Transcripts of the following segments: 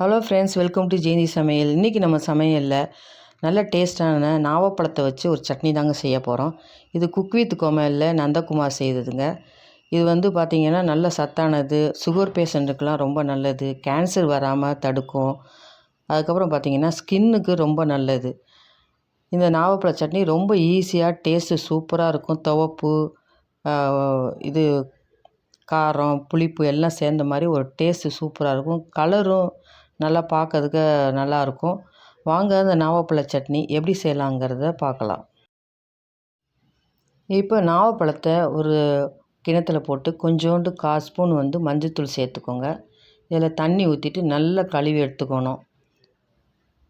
Hello friends welcome to Jayanthi சமையல் இன்றைக்கி நம்ம சமையலில் நல்ல டேஸ்ட்டான நாவப்பழத்தை வச்சு ஒரு சட்னி தாங்க செய்ய போகிறோம் இது குக் வித் கோமலில் நந்தகுமார் செய்ததுங்க. இது வந்து பார்த்திங்கன்னா நல்ல சத்தானது சுகர் பேஷண்ட்டுக்கெலாம் ரொம்ப நல்லது கேன்சர் வராமல் தடுக்கும். அதுக்கப்புறம் பார்த்திங்கன்னா ஸ்கின்னுக்கு ரொம்ப நல்லது. இந்த நாவப்பழ சட்னி ரொம்ப ஈஸியாக டேஸ்ட்டு சூப்பராக இருக்கும். துவப்பு இது காரம் புளிப்பு எல்லாம் சேர்ந்த மாதிரி ஒரு டேஸ்ட்டு சூப்பராக இருக்கும். கலரும் நல்லா பார்க்கறதுக்கு நல்லாயிருக்கும். வாங்க இந்த நாவப்பழ சட்னி எப்படி செய்யலாங்கிறத பார்க்கலாம். இப்போ நாவப்பழத்தை ஒரு கிணத்துல போட்டு கொஞ்சோண்டு கால் ஸ்பூன் வந்து மஞ்சத்தூள் சேர்த்துக்கோங்க. இதில் தண்ணி ஊற்றிட்டு நல்லா கழுவி எடுத்துக்கணும்.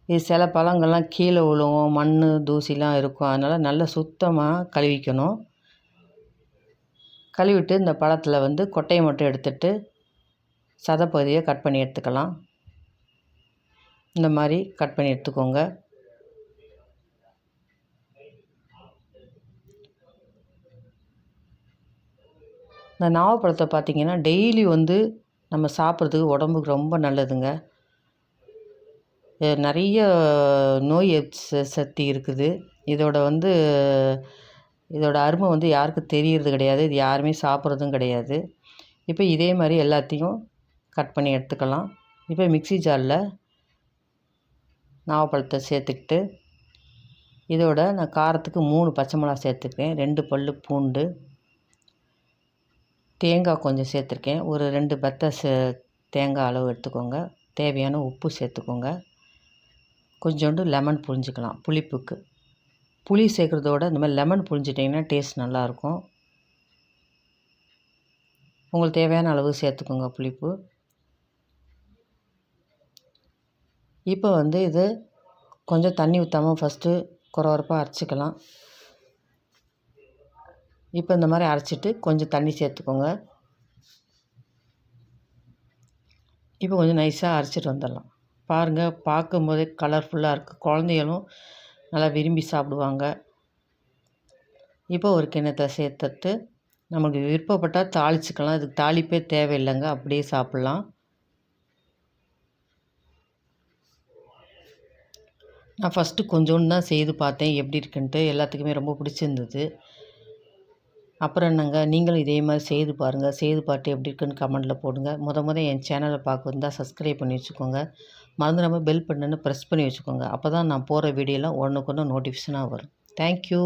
இது சில பழங்கள்லாம் கீழே விழுவும் மண் தூசிலாம் இருக்கும். அதனால் நல்லா சுத்தமாக கழுவிக்கணும். கழுவிட்டு இந்த பழத்தில் வந்து கொட்டையை மட்டும் எடுத்துட்டு சதப்பகுதியை கட் பண்ணி எடுத்துக்கலாம். இந்த மாதிரி கட் பண்ணி எடுத்துக்கோங்க. இந்த நாவப்பழத்தை பார்த்திங்கன்னா டெய்லி வந்து நம்ம சாப்பிட்றதுக்கு உடம்புக்கு ரொம்ப நல்லதுங்க. நிறைய நோய் சக்தி இருக்குது. இதோட வந்து இதோட அருமை வந்து யாருக்கும் தெரியறது கிடையாது. இது யாருமே சாப்பிட்றதும் கிடையாது. இப்போ இதே மாதிரி எல்லாத்தையும் கட் பண்ணி எடுத்துக்கலாம். இப்போ மிக்சி ஜாரில் நாவப்பழத்தை சேர்த்துக்கிட்டு இதோட நான் காரத்துக்கு மூணு பச்சை மிளகா சேர்த்துருக்கேன் ரெண்டு பல் பூண்டு தேங்காய் கொஞ்சம் சேர்த்துருக்கேன். ஒரு ரெண்டு பத்தை சே தேங்காய் அளவு எடுத்துக்கோங்க. தேவையான உப்பு சேர்த்துக்கோங்க. கொஞ்சோண்டு லெமன் புழிஞ்சிக்கலாம் புளிப்புக்கு. புளி சேர்க்குறதோட இந்த மாதிரி லெமன் புழிஞ்சிட்டிங்கன்னா டேஸ்ட் நல்லாயிருக்கும். உங்களுக்கு தேவையான அளவு சேர்த்துக்கோங்க புளிப்பு. இப்போ வந்து இது கொஞ்சம் தண்ணி ஊற்றாமல் ஃபஸ்ட்டு குறவரப்பாக அரைச்சிக்கலாம். இப்போ இந்த மாதிரி அரைச்சிட்டு கொஞ்சம் தண்ணி சேர்த்துக்கோங்க. இப்போ கொஞ்சம் நைஸாக அரைச்சிட்டு வந்துடலாம். பாருங்கள் பார்க்கும்போதே கலர்ஃபுல்லாக இருக்குது குழந்தைகளும் நல்லா விரும்பி சாப்பிடுவாங்க. இப்போ ஒரு கிணத்தை சேர்த்துட்டு நமக்கு விருப்பப்பட்டால் தாளிச்சிக்கலாம். இதுக்கு தாளிப்பே தேவையில்லைங்க. அப்படியே சாப்பிட்லாம். நான் ஃபஸ்ட்டு கொஞ்சோண்டு தான் செய்து பார்த்தேன் எப்படி இருக்குன்ட்டு. எல்லாத்துக்குமே ரொம்ப பிடிச்சிருந்தது. அப்புறம் என்னங்க நீங்களும் இதே மாதிரி செய்து பாருங்கள் செய்து பார்த்து எப்படி இருக்குன்னு கமெண்ட்டில் போடுங்க. முத முத என் சேனலை பார்க்க வந்தால் சப்ஸ்கிரைப் பண்ணி வச்சுக்கோங்க. மறந்துடாமல் பெல் பட்டனை ப்ரெஸ் பண்ணி வச்சுக்கோங்க. அப்போ தான் நான் போகிற வீடியோலாம் ஒன்றுக்கு ஒன்று நோட்டிஃபிகேஷனாக வரும். தேங்க்யூ